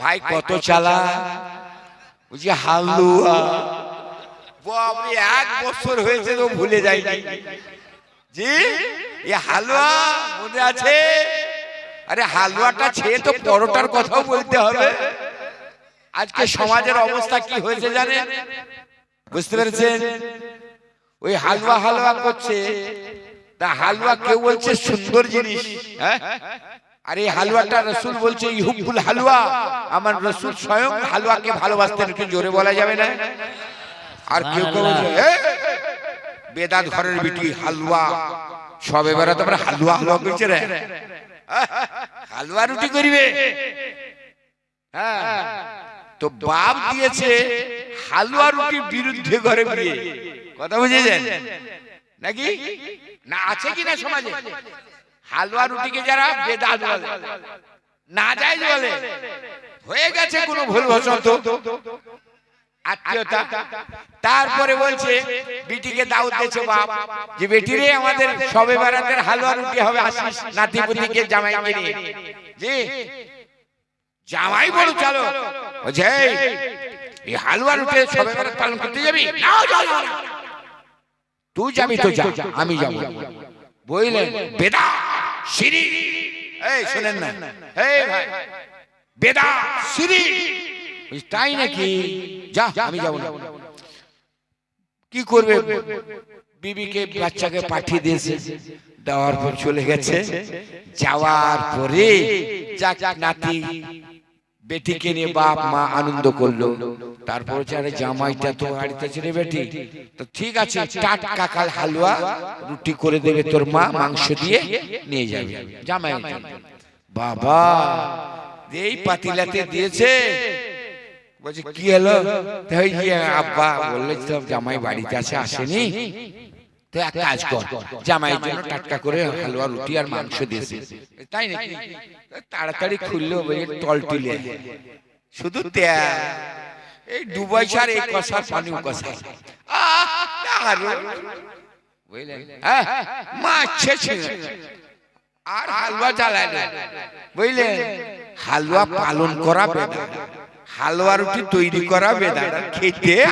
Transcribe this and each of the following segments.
ভাই কত চালা? বলছি হালুয়া। বাপরে এক বছর হয়েছে তো ভুলে যাইনি। জি এ হালুয়া মনে আছে? আরে হালুয়াটা ছেড়ে তো পরোটার কথাও বলতে হবে। আজকে সমাজের অবস্থা কি হয়েছে জানেন? বুঝতে পেরেছেন? ওই হালুয়া হালুয়া করছে। তা হালুয়া কেউ বলছে সুন্দর জিনিস। হ্যাঁ? আর এই হালুয়াটা রসুল বলছে ইহুবুল হালুয়া। আমার রসুল স্বয়ং হালুয়াকে ভালোবাসতেন একটু জোরে বলা যাবে না? আর কেউ কেউ বলছে "এ, বেদাত ঘরের বিটি হালুয়া। সবে বেড়া তোমরা হালুয়া হালুয়া করছে রে। হালুয়া রুটি করিবে। হ্যাঁ। তো বাপ দিয়েছে হালুয়া রুটির বিরুদ্ধে ঘরে বিয়ে কথা বুঝেছেন? নাকি? না আছে কি না সমাজে? হালুয়া রুটিকে যারা বেদাত বলে না যায় বলে। হয়ে গেছে কোনো ভুল বসন্ত আত্মীয়তা। তারপরে বলছে বিটিকে দাওয়াত দিয়েছে বাপ। যে বেটি রে আমাদের সবে বেড়াতের হালুয়া রুটি হবে আসিস নাতি পুতিকে জামাই নিয়ে জি। জামাই বড় চলো বলছে "এই, হালুয়া রুটি সবে বেড়াত পালন করতে যাবি? না যাব না। তুই যাবি তো যা আমি যাব। বললেন বেদা সিঁড়ি। এই শোনেন না। এই ভাই। বেদা সিঁড়ি। তাই নাকি? যা আমি যাব না। কি করবে? বিবিকে বাচ্চাকে পাঠিয়ে দিয়েছে। দেওয়ার পর চলে গেছে। যাওয়ার পরে যাক নাতি বেটিকে নিয়ে বাপ মা আনন্দ করল। তারপর হচ্ছে, আরে জামাইটা তো বাড়িতে ছিল বেটি তো ঠিক আছে টাটকা কাল হালুয়া রুটি করে দেবে তোর মা মাংস দিয়ে নিয়ে যাবে। জামাই বাবা এই পাতিলাতে দিয়েছে। বলছে কি হলো? তো ওই আব্বা বললে তো জামাই বাড়িতে আছে আসেনি। তো এক কাজ কর জামাইয়ের জন্য টাটকা করে হালুয়া রুটি আর মাংস দিয়েছে। তাই নাকি? তাড়াতাড়ি খুললো। বলে তুলে শুধু তেল এই ডুবাই সার এই কষা পানি কষা দারুণ। বুঝলেন? হ্যাঁ মাছে ছিল আর হালুয়া জ্বালায় বুঝলেন? হালুয়া পালন করা বেদা। হালুয়া রুটি তৈরি করা বেদা। খেতে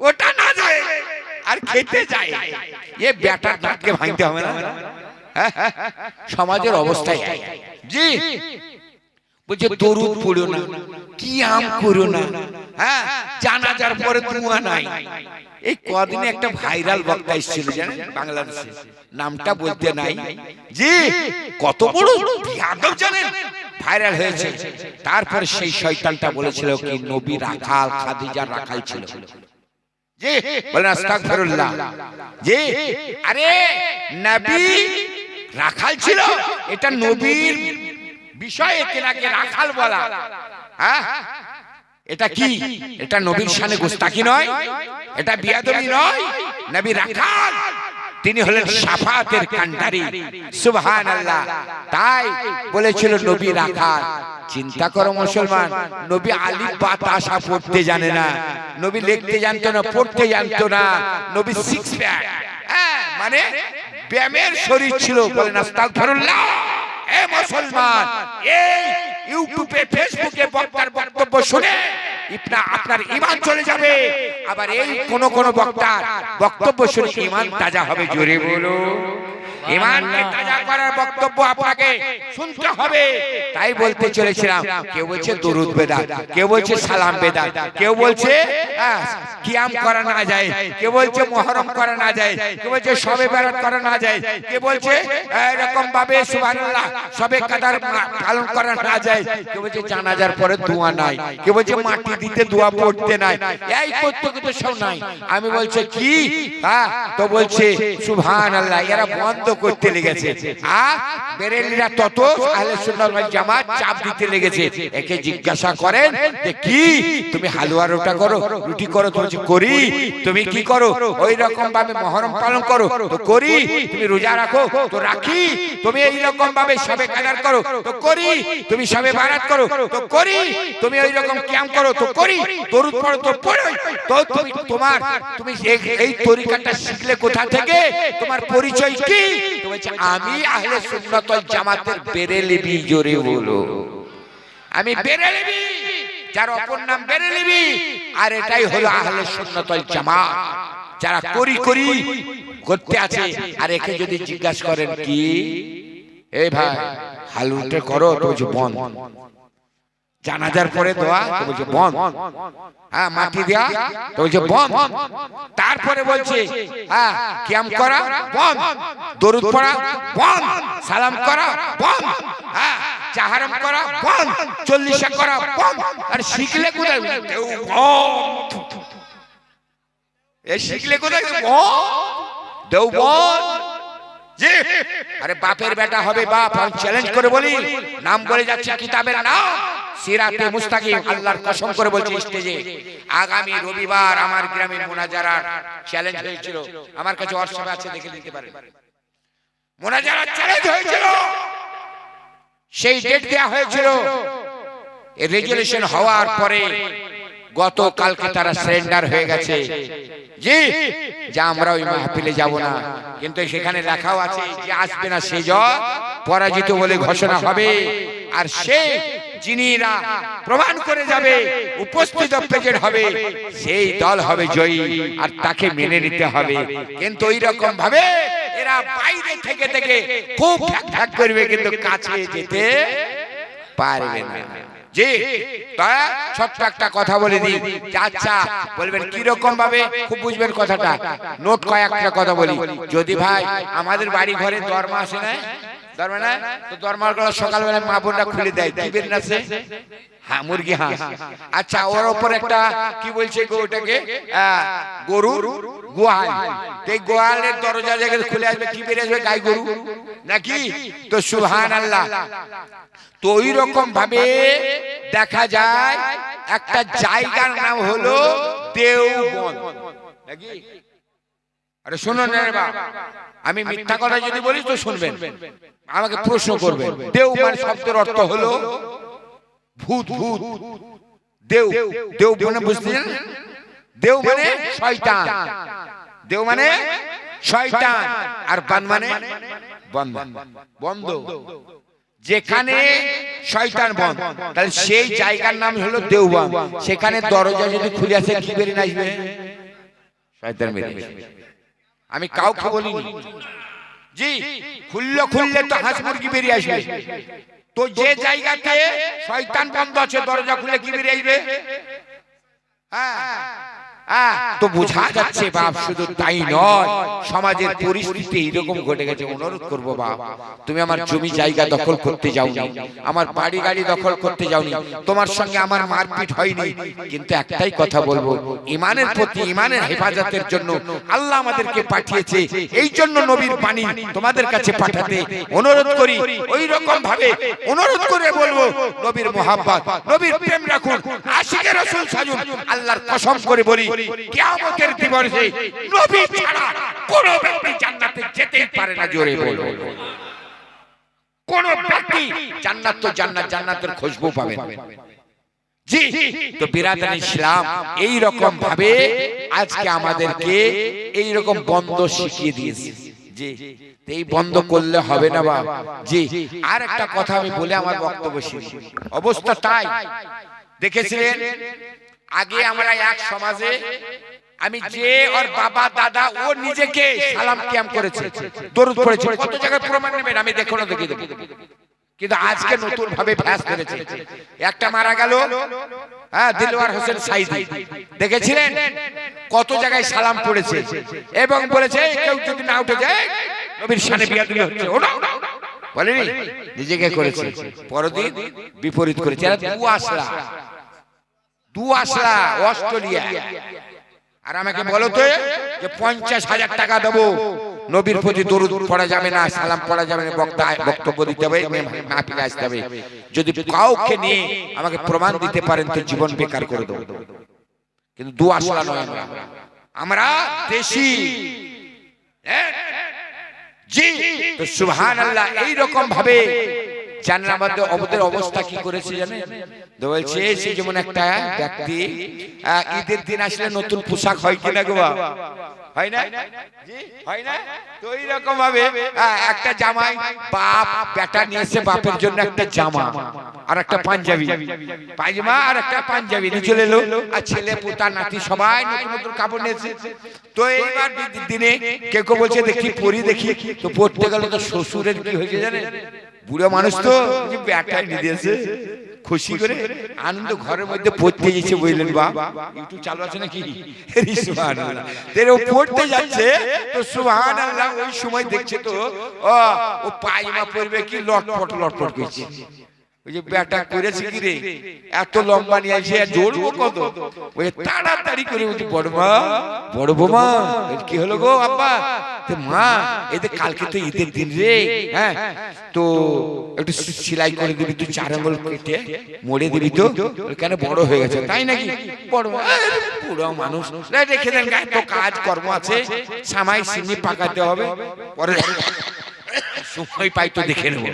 ওটা না যায় আর খেতে যায়। এ ব্যাটার দাঁতকে ভাঙতে হবে না। হ্যাঁ? সমাজের অবস্থায় জি। বলছে দরুদ পড়ো না কি আম করো না হ্যাঁ? জানাজার পরে ধোঁয়া নাই। এই কদিনে একটা ভাইরাল বক্তা এসেছিল জানেন? বাংলাদেশে। নামটা বলতে নাই। জি কত বড় বিয়াদব জানেন? ভাইরাল হয়েছে। তারপরে সেই শয়তানটা বলেছিল কি নবী রাখাল খাদিজা রাখাল ছিল। জি বলেন আস্তাগফিরুল্লাহ। জি আরে নবী রাখাল ছিল। এটা নবীর বিষয়ে তেনাকে রাখাল বলা। হ্যাঁ? এটা কি? এটা নবীর শানে গোস্তাকি নয়? এটা বিয়াদবি নয়? নবী রাখাল। তিনি হলেন সাফাতের কান্ডারি সুবহান আল্লাহ তাই বলেছিল নবী রাখাল। চিন্তা করো মুসলমান নবী আলিফ বা তাসা পড়তে জানে না। নবী লিখতে জানতো না পড়তে জানতো না। নবী সিক্স প্যাক মানে ব্যায়ামের শরীর ছিল বলেন আস্তাগফিরুল্লাহ। এ মুসলমান, এই ইউটিউবে, ফেসবুকে বক্তার বক্তব্য শুনে আপনার ইমান চলে যাবে। আবার এই কোন কোন বক্তার বক্তব্য শুনে ইমান তাজা হবে। জোরে বলো। ইমানকে তাজা করার বক্তব্য আপনাকে শুনতে হবে তাই বলতে চলেছিলাম কেউ বলছে দরুদ কেউ বলছে সালাম কেউ বলছে কিয়াম করা না যায় কেউ বলছে মহরম করা না যায় কেউ বলছে সবে বেরাত করা না যায় কেউ বলছে এরকম ভাবে সুবহানাল্লাহ সবে কাদার পালন করা না যায় কেউ বলছে জানাজার পরে দোয়া নাই কেউ বলছে মাটি দিতে দোয়া পড়তে নাই এই করতে কিন্তু সব নাই আমি বলছে কি হ্যাঁ তো বলছে সুবহানাল্লাহ এরা বন্ধ করতে লেগেছে। আ? বেরেলিরা তত আহলে সুন্নাত ওয়াল জামাত চাপ দিতে লেগেছে। একে জিজ্ঞাসা করেন যে কি? তুমি হালুয়া রোটা করো, রুটি করো তো বলছে করি, তুমি কি করো? ওই রকম ভাবে মহরম পালন করো, তো করি। তুমি রোজা রাখো, তো রাখি। তুমি এই রকম ভাবে সবে কাদার করো, তো করি। তুমি সবে বারাত করো, তো করি। তুমি ওই রকম ক্যাম করো, তো করি। দরুদ পড়ো, তো পড়ো তো তুমি তোমার, তুমি এই তরিকাটা শিখলে কোথা থেকে? তোমার পরিচয় কি? বলছে আমি আহলে সুন্নত জামাতের বেরেলিবি। জোরে বলো। আমি বেরেলিবি। যার অপর নাম বেরেলিবি। আর এটাই হলো আহলে সুন্নত জামাত। যারা করি করি করতে আছে আর একে যদি জিজ্ঞাসা করেন কি? এই ভাই হালুটে করো তো বন্ধ জানাজার পরে দোয়া তো বলছে বন্ধ। হ্যাঁ মাটি দেয়া? তো বলছে বন্ধ। তারপরে বলছে হ্যাঁ কিয়াম করা বন্ধ। দরুদ পড়া বন্ধ। সালাম করা বন্ধ। হ্যাঁ চাহারম করা বন্ধ। চল্লিশা করা বন্ধ। আর শিখলে কোথায়? এ শিখলে কোথায়? দেও বন্ধ। জি। আরে বাপের বেটা হবে বাপ আমি চ্যালেঞ্জ করে বলি। নাম বলে যাচ্ছে কিতাবের নাম। সিরাতে মুস্তাকিম আল্লাহর কসম করে বলছি স্টেজে। আগামী রবিবার আমার গ্রামে মোনাজারার চ্যালেঞ্জ হয়েছিল। আমার কাছে হোয়াটসঅ্যাপ আছে দেখে নিতে পারেন। মোনাজারার চ্যালেঞ্জ হয়েছিল। সেই ডেট দেয়া হয়েছিল। রেজুলেশন হওয়ার পরে গতকালকে তারা সারেন্ডার হয়ে গেছে। জি যে আমরা ওই মাহফিলে যাব না। কিন্তু সেখানে লেখাও আছে যে আসবে না সে জ পরাজিত বলে ঘোষণা হবে। আর সে যিনিরা প্রমাণ করে যাবে উপস্থিত প্রেজেন্ট হবে। সেই দল হবে জয়ী আর তাকে মেনে নিতে হবে। কিন্তু ওই রকম ভাবে এরা বাইরে থেকে থেকে খুব ঠ্যাক ঠ্যাক করবে কিন্তু কাছে যেতে পারবে না। জি ছোট্ট একটা কথা বলে দিই। আচ্ছা বলবেন কি রকম ভাবে খুব বুঝবেন কথাটা। নোট কয়েকটা কথা বলি। যদি ভাই আমাদের বাড়ি ঘরে দরমা আসে না? দরমা না? তো দরমারগুলো সকালবেলা মা বোনরা খুলে দেয় দিবেন না সে হ্যাঁ মুরগি হাঁস আচ্ছা ওর ওপর একটা কি বলছে গো ওটাকে? গরুর গোয়াল এই গোয়ালের দরজা জায়গায় খুলে আসবে কি বেরিয়ে আসবে? গাই গরু। নাকি? তো সুহান আল্লাহ তো ওই রকম ভাবে দেখা যায় একটা জায়গার নাম হলো দেওবন নাকি? আরে শুনুন আমি মিথ্যা কথা যদি বলি তো শুনবেন। আমাকে প্রশ্ন করবেন। দেও মানে শব্দের অর্থ হলো ভূত ভূত। দেও দেও মানে বুঝতেছেন দেও মানে শয়তান। দেও মানে শয়তান। আর বান মানে বন্ধ। বন্ধ। যেখানে শয়তান বন্ধ। তাহলে সেই জায়গার নাম হলো দেওবান সেখানে দরজা যদি খুলে আসে কি বেরিয়ে আসবে? শয়তান বেরিয়ে আসবে। আমি কাউকে বলিনি। জি খুললে খুললে তো হাঁস মুরগি বেরিয়ে আসবে। তো যে জায়গাতে শয়তান বন্ধ আছে দরজা খুলে কি বেরিয়ে আসবে? হ্যাঁ। হ্যাঁ, তো বোঝা যাচ্ছে বাপ, শুধু তাই নয়, সমাজের পরিস্থিতি এরকম ঘটে গেছে। অনুরোধ করব বাপ, তুমি আমার জমি জায়গা দখল করতে যাওনি, আমার বাড়ি গাড়ি দখল করতে যাওনি, তোমার সঙ্গে আমার মারপিট হয়নি। কিন্তু একটাই কথা বলব, ইমানের প্রতি ইমানের হেফাজতের জন্য আল্লাহ আমাদেরকে পাঠিয়েছে, এই জন্য নবীর পানি তোমাদের কাছে পাঠাতে অনুরোধ করি। ওই রকম ভাবে অনুরোধ করে বলব, নবীর মোহাব্বত, নবীর প্রেম রাখুন আশিকে রসুল সাজুন, আল্লাহর কসম করে বলি কিয়ামতের দিবসে নবী ছাড়া কোন ব্যক্তি জান্নাতে যেতেই পারে না, জোরে বলো। কোন ব্যক্তি জান্নাত তো জান্নাত, জান্নাতের খুশবু পাবেন জি, তো বিরাদান ইসলাম এই রকম ভাবে আজকে আমাদেরকে এই রকম বন্ধ শিখিয়ে দিয়েছে। জি এই বন্ধ করলে হবে না বা জি আর একটা কথা আমি বলে আমার বক্তব্য শেষ অবস্থা তাই। দেখেছিলেন? আগে আমরা এক সমাজে আমি যে ওর বাবা দাদা ও নিজেকে সালাম কিয়াম করেছে। দরুদ পড়েছে। কত জায়গায় প্রমাণ নেবেন? আমি দেখো না দেখি দেখি কিন্তু আজকে নতুন ভাবে ভ্যাস ধরেছে। একটা মারা গেল। হ্যাঁ দিলওয়ার হোসেন সাইদি। দেখেছিলেন? কত জায়গায় সালাম পড়েছে এবং বলেছে কেউ যদি না উঠে যায় নবীর সানে বিয়া দিলে হচ্ছে। ওটা বলেনি? নিজেকে করেছে। পরদিন বিপরীত করেছে। এরা দু আসলা দু আসলা অস্ট্রেলিয়া। আর আমাকে বলো তো যে পঞ্চাশ হাজার টাকা দেবো। নবীর প্রতি দরুদ পড়া যাবে না সালাম পড়া যাবে না বক্তা বক্তব্য দিতে হবে মাহফিলে আসতে হবে। যদি কাউকে নিয়ে আমাকে প্রমাণ দিতে পারেন তো জীবন বেকার করে দেবো। কিন্তু দু আসলা নয় আমরা। আমরা দেশি। হ্যাঁ? জি তো সুবহান আল্লাহ এইরকম ভাবে জানেন আমাদের আমাদের অবস্থা কি করেছে জানেন? তো বলছে সে যেমন একটা ব্যক্তি ঈদের দিন আসলে নতুন পোশাক হয় কিনা গো হয় না হয় না? তো এইরকম ভাবে একটা জামাই বাপ বেটা নিয়েছে বাপের জন্য একটা জামা আর একটা পাঞ্জাবি। পায়জামা আর একটা পাঞ্জাবি নিয়ে চলে এলো আর ছেলে পোতা নাতি সবাই নতুন নতুন কাপড় নিয়েছে। তো এইবার দিনে কেউ কেউ বলছে দেখি পরি দেখি তো পড়তে গেলে তো শ্বশুরের কি হয়েছে জানে বুড়ো মানুষ তো নিয়ে দিয়েছে খুশি করে আনন্দ ঘরের মধ্যে পড়তে গেছে বুঝলেন বা ইউটিউব চালু আছে নাকি? ও পড়তে যাচ্ছে তো আল্লাহ ওই সময় দেখছে তো ও পায়মা পড়বে কি লটপট লটপট করছে? ওই যে ব্যাটা করেছে কি রে? এত লম্বা নিয়ে আসে জড়বো কত? ওই তাড়াতাড়ি করে বলছি বড় মা বড় বৌমা কি হলো গো আব্বা? মা এতে কালকে তো ঈদের দিন রে হ্যাঁ তো একটু সেলাই করে দিবি তুই চার আঙুল কেটে মরে দিবি তো কেন বড় হয়ে গেছে? তাই নাকি? বড় পুরো মানুষ। রেখে দেন গায়ে তো কাজ কর্ম আছে সামাই সিনি পাকাতে হবে। পরে সময় পাই তো দেখে নেব।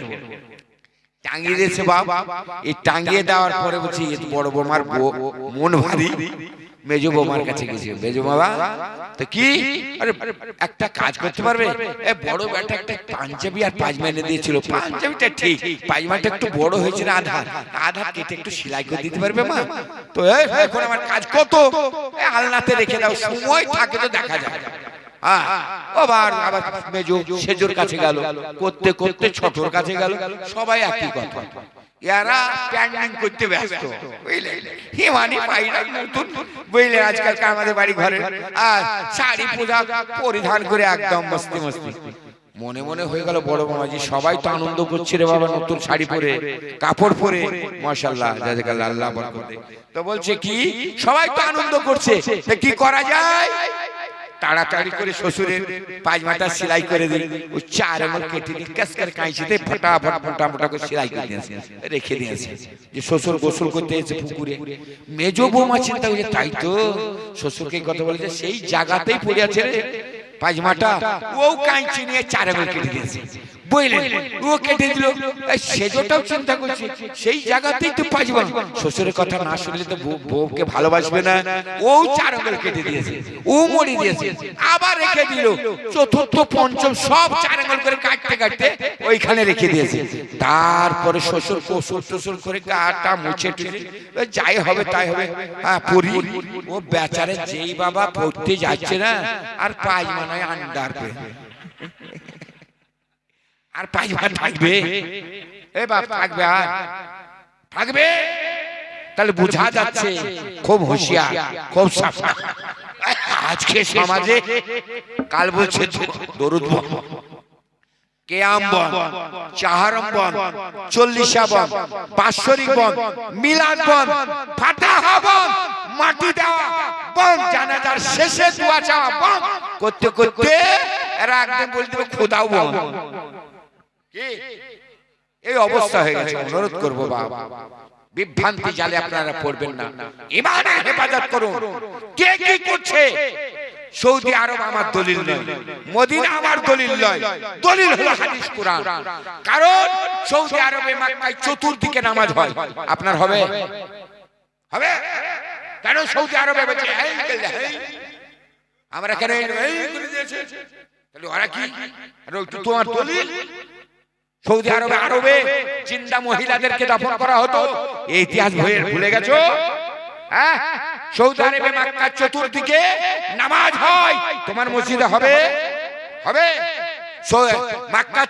টাঙ্গিয়ে দিয়েছে বাপ। এই টাঙিয়ে দেওয়ার পরে বলছি বড় বোমার মন ভারী। মেজো বৌমার কাছে গেছে। মেজো বাবা তো কি? আরে, একটা কাজ করতে পারবে? এ বড় বেটা একটা পাঞ্জাবি আর পায়জামা এনে দিয়েছিল। পাঞ্জাবিটা ঠিক পায়জামাটা একটু বড় হয়েছে না আধা আধা কেটে একটু সেলাই করে দিতে পারবে মা? তো এখন আমার কাজ কত? আলনাতে রেখে দাও, সময় থাকে তো দেখা যায় করতে করতে পরিধান করে একদম মস্তি মস্তি। মনে মনে হয়ে গেল বড় মামাজি, সবাই তো আনন্দ করছে রে বাবা নতুন শাড়ি পরে, কাপড় পরে। জাযাকাল্লাহ আল্লাহ তো বলছে কি? সবাই তো আনন্দ করছে। কি করা যায়? তাড়াতাড়ি করে শ্বশুরের পাঁচ মাথা সেলাই করে দিই। ও চার এমন কেটে দিই করে কাঁচিতে ফটাফট ফটা ফটা করে সেলাই করে দিয়েছে রেখে দিয়েছে যে শ্বশুর গোসল করতে এসে পুকুরে। মেজো বৌমা চিন্তা করছে, তাই তো শ্বশুরকে কথা বলেছে, সেই জায়গাতেই পড়ে আছে পাঁচ মাটা ও কাঁচি নিয়ে চার এমন কেটে দিয়েছে বুঝলেন ও কেটে দিল সেজোটাও চিন্তা করছে সেই জায়গাতেই তো পাজবা শ্বশুরের কথা না শুনলে তো বউ- বউকে ভালোবাসবে না। ও চার আঙুল কেটে দিয়েছে ও মরে দিয়েছে আবার রেখে দিল। চতুর্থ পঞ্চম সব চার আঙুল করে কাটতে কাটতে ওইখানে রেখে দিয়েছে। তারপরে শ্বশুর কসুর টসুর করে গাটা মুছে টুছে যাই হবে তাই হবে। হ্যাঁ পরি ও বেচারে যেই বাবা পড়তে যাচ্ছে না আর নয় আন্ডার আর পায়জামা থাকবে এ বাপ থাকবে আর। থাকবে তাহলে বোঝা যাচ্ছে খুব হুঁশিয়ার খুব সাফা। আজকে সমাজে কাল বলছে দরুদ কেয়াম বন চাহারম বন চল্লিশা বন বাৎসরিক বন মিলাদ বন মাটি দেওয়া বন জানাজার শেষে দোয়া চাওয়া বন করতে করতে এরা একদম বলতে খোদাও বন কি? এই অবস্থা হয়ে গেছে। অনুরোধ করব বাবা বিভ্রান্তি জালে আপনারা পড়বেন না। ইমানে হেফাজত করুন। কে কি করছে? সৌদি আরব আমার দলিল নয়। মদিনা আমার দলিল নয়। দলিল হলো হাদিস কোরআন। কারণ সৌদি আরবে মক্কায় চতুর্দিকে নামাজ হয়। আপনার হবে? হবে। কেন সৌদি আরবে বলছে। আমরা কেন এই করে দিয়েছে? তাহলে ওরা কি? আরে ওই তো তোমার দলিল? সৌদি আরবে আরবে চিন্তা মহিলাদেরকে দাফন করা হতো। এই ইতিহাস ভুলে ভুলে গেছো? হ্যাঁ? সৌদি আরবে মক্কা চতুর্দিকে নামাজ হয়। তোমার মসজিদে হবে? হবে? মক্কা